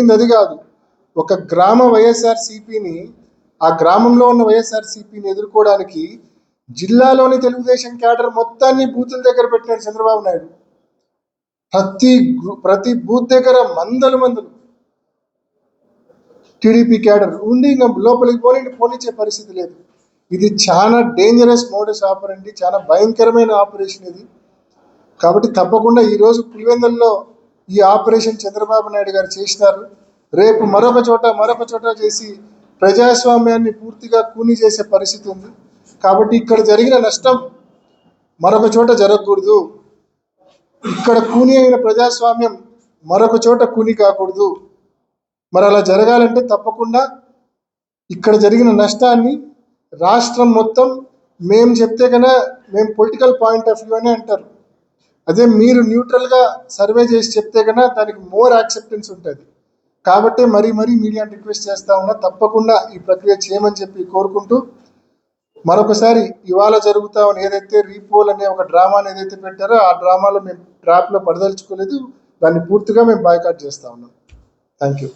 జరిగింది అది కాదు. ఒక గ్రామ వైఎస్ఆర్ సిపిని ఆ గ్రామంలో ఉన్న వైఎస్ఆర్ సిపిని ఎదుర్కోవడానికి జిల్లాలోని తెలుగుదేశం క్యాడర్ మొత్తాన్ని బూతుల దగ్గర పెట్టినాడు చంద్రబాబు నాయుడు. ప్రతి ప్రతి బూత్ దగ్గర మందలు మందలు. టీడీపీ క్యాడర్ ఉండి ఇంకా లోపలికి పోనీ పోనిచ్చే పరిస్థితి లేదు. ఇది చాలా డేంజరస్ మోడస్ ఆపరండి చాలా భయంకరమైన ఆపరేషన్ ఇది. కాబట్టి తప్పకుండా ఈరోజు పులివెందుల్లో ఈ ఆపరేషన్ చంద్రబాబు నాయుడు గారు చేసినారు. రేపు మరొక చోట మరొక చోట చేసి ప్రజాస్వామ్యాన్ని పూర్తిగా కూని చేసే పరిస్థితి ఉంది. కాబట్టి ఇక్కడ జరిగిన నష్టం మరొక చోట జరగకూడదు. ఇక్కడ కూని అయిన ప్రజాస్వామ్యం మరొక చోట కూని కాకూడదు. మరి అలా జరగాలంటే తప్పకుండా ఇక్కడ జరిగిన నష్టాన్ని రాష్ట్రం మొత్తం మేము చెప్తే కన్నా మేము పొలిటికల్ పాయింట్ ఆఫ్ వ్యూ అనే అంటారు. అదే మీరు న్యూట్రల్గా సర్వే చేసి చెప్తే కన్నా దానికి మోర్ యాక్సెప్టెన్స్ ఉంటుంది. కాబట్టి మరీ మరీ మీడియాని రిక్వెస్ట్ చేస్తా ఉన్నా తప్పకుండా ఈ ప్రక్రియ చేయమని చెప్పి కోరుకుంటూ మరొకసారి ఇవాళ జరుగుతా ఉన్న ఏదైతే రీపోల్ అనే ఒక డ్రామాని ఏదైతే పెట్టారో ఆ డ్రామాలో మేము ట్రాప్లో పడదలుచుకోలేదు. దాన్ని పూర్తిగా మేము బాయ్కాట్ చేస్తా ఉన్నాం. Thank you